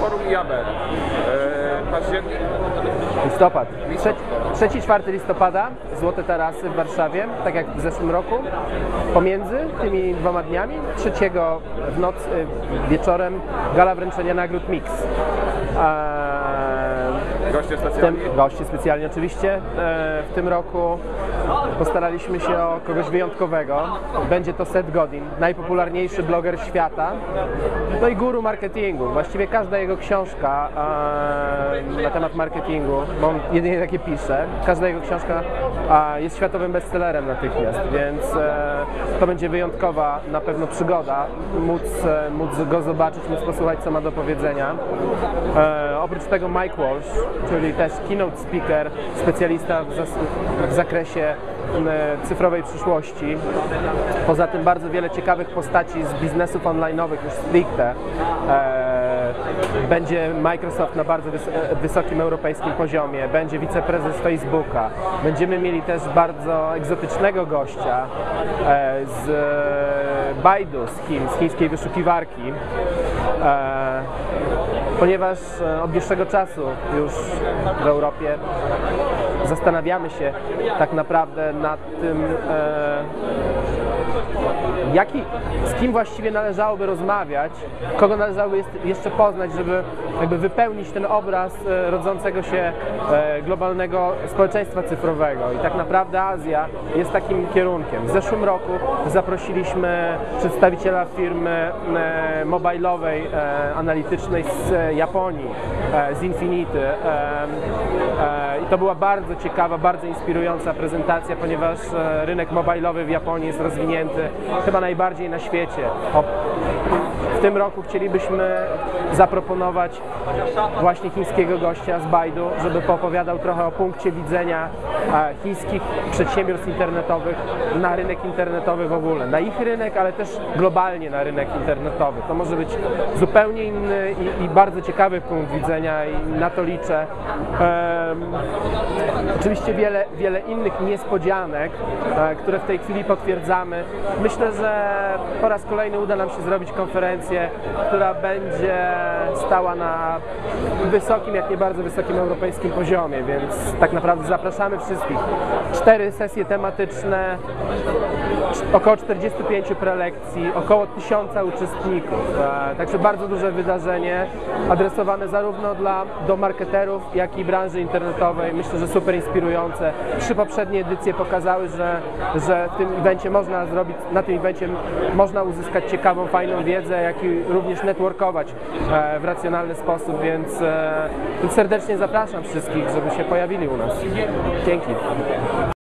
forum IABR. E, październik, Listopad. Listopad. 3-4 listopada, Złote Tarasy w Warszawie, tak jak w zeszłym roku. Pomiędzy tymi dwoma dniami, trzeciego w noc, y, wieczorem, gala wręczenia nagród Mix. Goście w tym, specjalni. goście specjalnie oczywiście. E, W tym roku postaraliśmy się o kogoś wyjątkowego. Będzie to Seth Godin, najpopularniejszy bloger świata. No i guru marketingu. Właściwie każda jego książka e, na temat marketingu, bo on jedynie takie pisze, każda jego książka e, jest światowym bestsellerem natychmiast, więc to będzie wyjątkowa na pewno przygoda móc, móc go zobaczyć, móc posłuchać co ma do powiedzenia. Oprócz tego Mike Walsh, czyli też keynote speaker, specjalista w, zakresie cyfrowej przyszłości. Poza tym bardzo wiele ciekawych postaci z biznesów online'owych już stricte. E, będzie Microsoft na bardzo wys- wysokim europejskim poziomie, będzie wiceprezes Facebooka. Będziemy mieli też bardzo egzotycznego gościa e, z e, Baidu, z Chin, z chińskiej wyszukiwarki. Ponieważ e, od dłuższego czasu już w Europie zastanawiamy się tak naprawdę nad tym, e, jaki, z kim właściwie należałoby rozmawiać, kogo należałoby jest, jeszcze poznać, żeby jakby wypełnić ten obraz e, rodzącego się e, globalnego społeczeństwa cyfrowego. I tak naprawdę Azja jest takim kierunkiem. W zeszłym roku zaprosiliśmy przedstawiciela firmy e, mobilowej, analitycznej z Japonii, z Infinity. I to była bardzo ciekawa, bardzo inspirująca prezentacja, ponieważ rynek mobilowy w Japonii jest rozwinięty chyba najbardziej na świecie. O, w tym roku chcielibyśmy zaproponować właśnie chińskiego gościa z Baidu, żeby poopowiadał trochę o punkcie widzenia e, chińskich przedsiębiorstw internetowych na rynek internetowy w ogóle, na ich rynek, ale też globalnie na rynek internetowy. To może być zupełnie inny i, i bardzo ciekawy punkt widzenia i na to liczę. Em, Oczywiście wiele, wiele innych niespodzianek, e, które w tej chwili potwierdzamy. Myślę, że po raz kolejny uda nam się zrobić konferencję, która będzie stała na wysokim, jak nie bardzo wysokim europejskim poziomie, więc tak naprawdę zapraszamy wszystkich. Cztery sesje tematyczne, około 45 prelekcji, około 1000 uczestników. E, Także bardzo duże wydarzenie, adresowane zarówno dla, do marketerów, jak i branży internetowej. Myślę, że super inspirujące. Trzy poprzednie edycje pokazały, że, że w tym evencie można zrobić, na tym evencie można uzyskać ciekawą, fajną wiedzę, jak i również networkować e, w racjonalny sposób, więc, e, więc serdecznie zapraszam wszystkich, żeby się pojawili u nas. Dzięki.